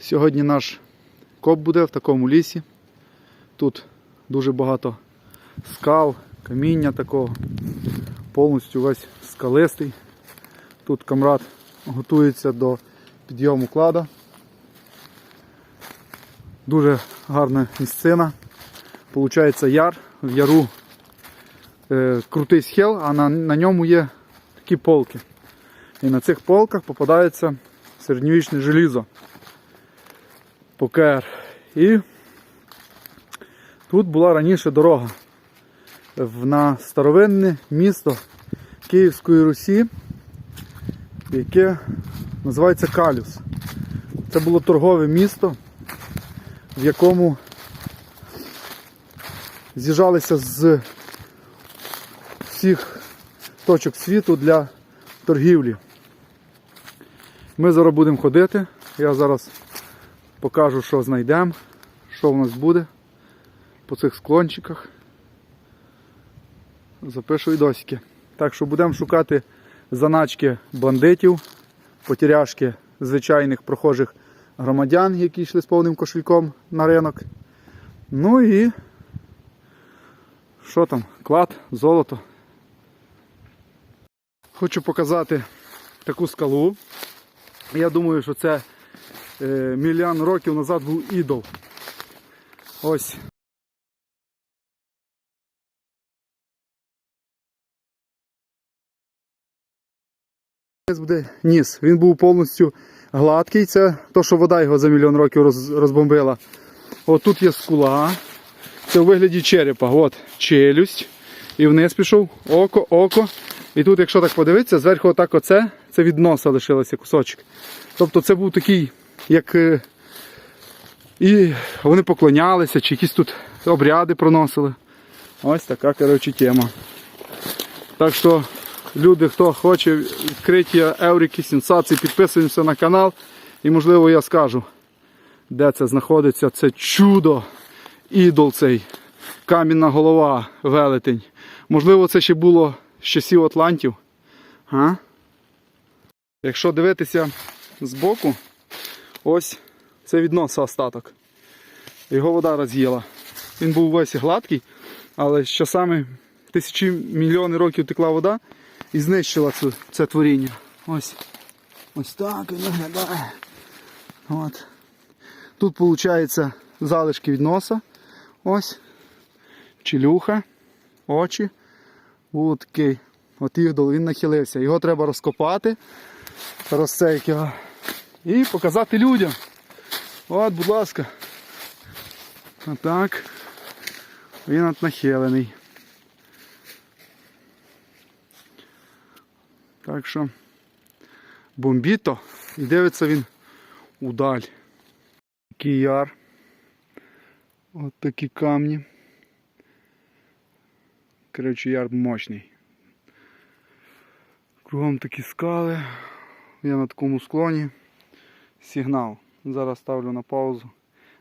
Сьогодні наш коп буде в такому лісі. Тут дуже багато скал, каміння такого, повністю весь скалистий. Тут камрад готується до підйому клада. Дуже гарна місцина. Получається яр. В яру е, крутий схил, а на, на ньому є такі полки. І на цих полках попадається середньовічне желізо. ПКР. І тут була раніше дорога на старовинне місто Київської Русі, яке називається Калюс. Це було торгове місто, в якому з'їжджалися з всіх точок світу для торгівлі. Ми зараз будемо ходити. Я зараз покажу, що знайдемо, що в нас буде по цих склончиках. Запишу відосики. Так що будемо шукати заначки бандитів, потеряшки звичайних прохожих громадян, які йшли з повним кошельком на ринок. Ну і що там? Клад, золото. Хочу показати таку скалу. Я думаю, що це мільйон років назад був ідол. Ось. Буде ніс. Він був повністю гладкий. Це то, що вода його за мільйон років роз, розбомбила. От тут є скула. Це у вигляді черепа. От челюсть. І вниз пішов око, око. І тут, якщо так подивитися, зверху отак оце, це від носа лишилося кусочок. Тобто це був такий, як. е, І вони поклонялися, чи якісь тут обряди проносили. Ось така, коротше, тема. Так що, люди, хто хоче відкриття Еврики, сенсацій, підписуємося на канал. І можливо я скажу, де це знаходиться. Це чудо, ідол цей, камінна голова, велетень. Можливо, це ще було з часів Атлантів. А? Якщо дивитися збоку, ось це від остаток. Його вода роз'їла. Він був весь гладкий, але з часами тисячі мільйони років текла вода і знищила цю, це творіння. Ось. Ось так він виглядає. От. Тут виходить залишки від носа. Ось. Челюха, очі. От ідол, він нахилився. Його треба розкопати, розсейк його. І показати людям. От, будь ласка. Отак. Він от нахилений. Так що бомбіто і дивиться він удаль. Такий яр. От такі камні. Коротше, яр мощний. Кругом такі скали. Я на такому склоні. Сигнал. Зараз ставлю на паузу.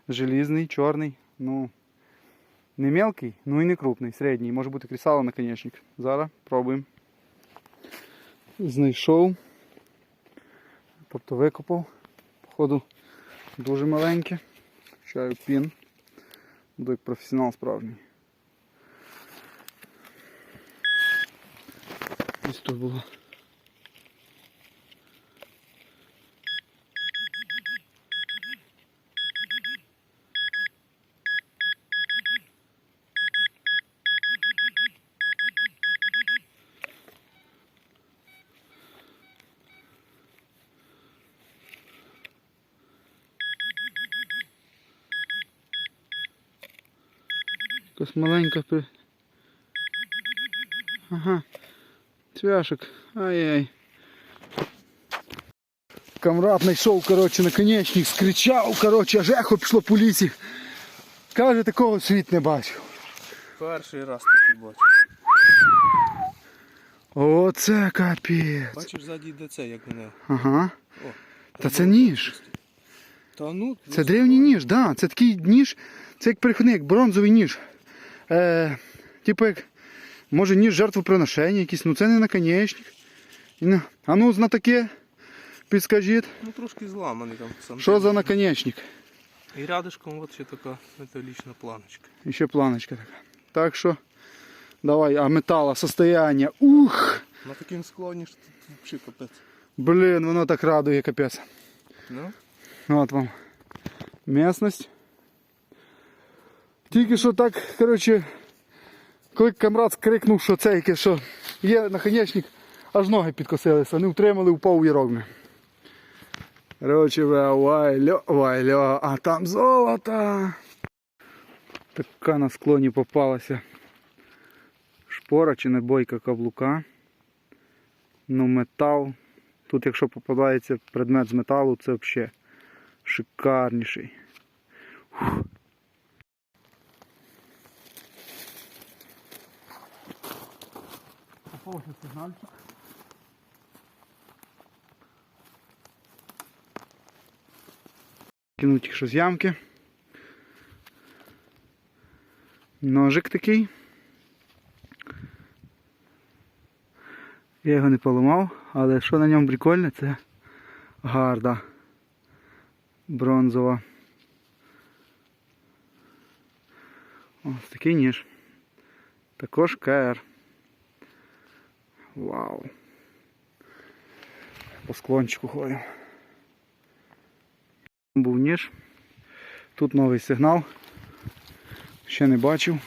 Желізний, чорний. Ну, не мелкий, ну і не крупний, середній. Може бути крісало наконечник. Зараз пробуємо. Знайшов. Тобто викопав. Походу дуже маленьке. Чаю пін. Буду як професіонал справжній. Ось тут було. Якась маленька при... Ага. Цвяшок. Ай-яй. Камрад знайшов, коротше, наконечник, скричав, коротше, аж ехо пішло по лісі. Каже, такого світ не бачив. Перший раз такий бачу. Оце капець. Бачиш ззаді йде це, як мене. Ага. О, Та це ніж. Та ну, Це древній ніж, да. Це такий ніж, це як перехідник, бронзовий ніж. Е, типу як, може ніж жертвоприношення якийсь, ну це не наконечник. І на- А ну на таке. підскажіть. Ну трошки зламаний там сам. Що за наконечник? І рядышком от ще така металічна планочка. І ще планочка така. Так що, давай, а метала, состояние. Ух! На таким склоні що тут взагалі капець. Блін, воно так радує, капець. Ну? От вам місцевість. Тільки що так, коротше, коли камрад скрикнув, що це яке, що є наконечник, аж ноги підкосилися, не втримали, впав у ярок. мене. Коротше, вайльо, вайльо, а там золото. Така на склоні попалася шпора чи небойка каблука. Ну, метал. Тут, якщо попадається предмет з металу, це взагалі шикарніший. Фух. Попався сигнальчик. Кинуть їх що з ямки. Ножик такий. Я його не поламав, але що на ньому прикольне, це гарда бронзова. Ось такий ніж. Також КР. Вау. По склончику ходимо. Був ніж. Тут новий сигнал. Ще не бачив.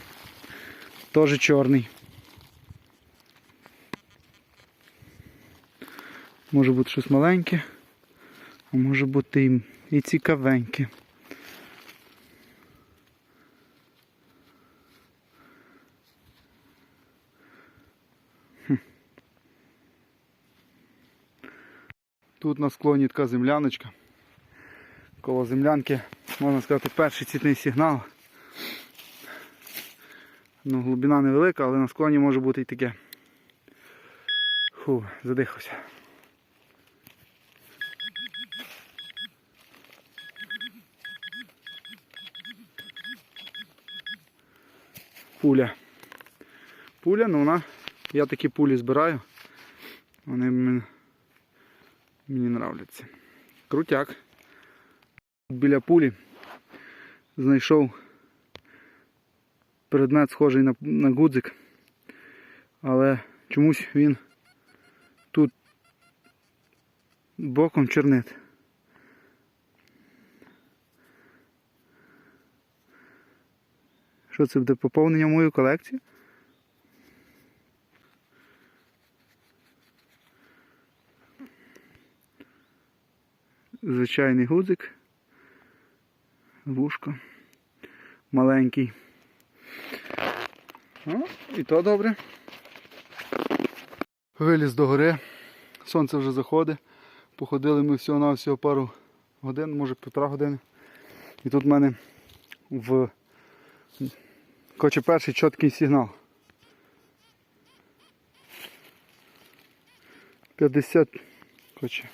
Теж чорний. Може бути щось маленьке, а може бути і, цікавеньке. Тут на склоні така земляночка. Коло землянки, можна сказати, перший цітний сигнал. Ну, глибина невелика, але на склоні може бути і таке. Фу, задихався. Пуля. Пуля, ну вона. Я такі пулі збираю. Вони мені, нравляться. Крутяк. Біля пулі знайшов предмет схожий на, на гудзик. Але чомусь він тут боком чернит. Що це буде поповнення мою колекцію? Звичайний гудзик. Вушко. Маленький. О, і то добре. Виліз до гори. Сонце вже заходить. Походили ми всього на всього пару годин, може півтора години. І тут в мене в Хоче перший чіткий сигнал. 50. Хоче.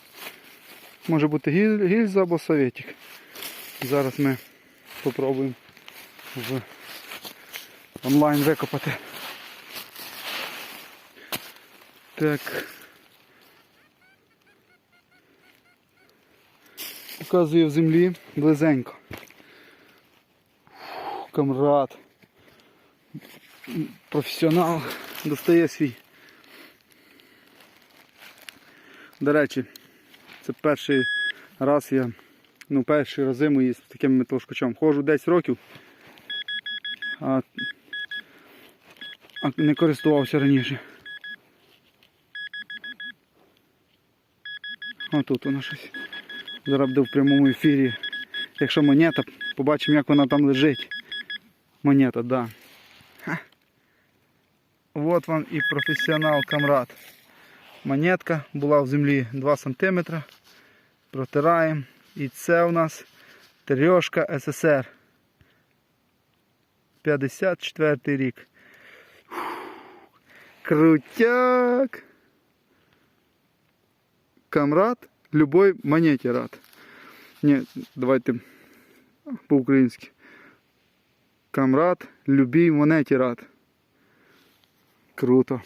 Може бути гільза або советик. Зараз ми спробуємо в онлайн викопати. Так. Показує в землі близенько. Камрад професіонал достає свій. До речі, це перший раз я, ну перші рази мої з таким металошкачом. Ходжу 10 років, а, а не користувався раніше. Отут воно щось. Зараз буде в прямому ефірі. Якщо монета, побачимо як вона там лежить. Монета, так. Да. Вот вам і професіонал камрад. Монетка була в землі 2 см. Протираємо. І це у нас трьошка СССР. 54 рік. Крутяк. Камрад, любой монеті рад. Ні, давайте по-українськи. Камрад, любій монеті рад. Круто.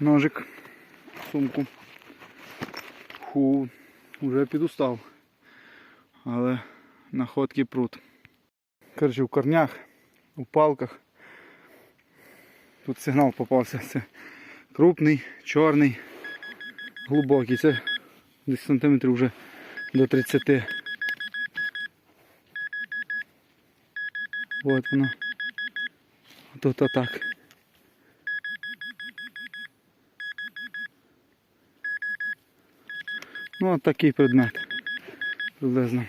Ножик, сумку. Ху, вже підустав. Але находки прут. Коротше, в корнях, у палках. Тут сигнал попався. Це крупний, чорний, глибокий. Це десь сантиметрів вже до 30. От воно. Тут отак. Ну, от такий предмет. Приблизно.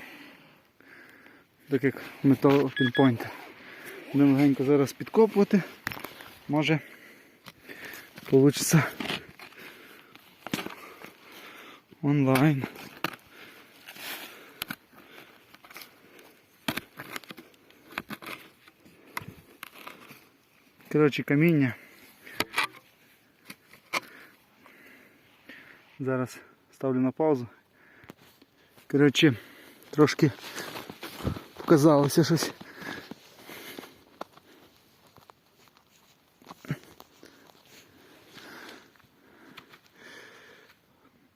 Так як метал пінпойнт. Будемо легенько зараз підкопувати. Може вийде онлайн. Коротше, каміння. Зараз ставлю на паузу. Коротше, трошки показалося щось.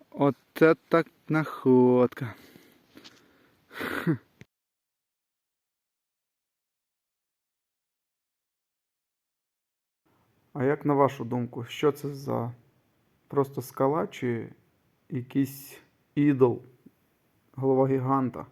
От це так находка. А як на вашу думку, що це за просто скала чи якийсь ідол, голова гіганта?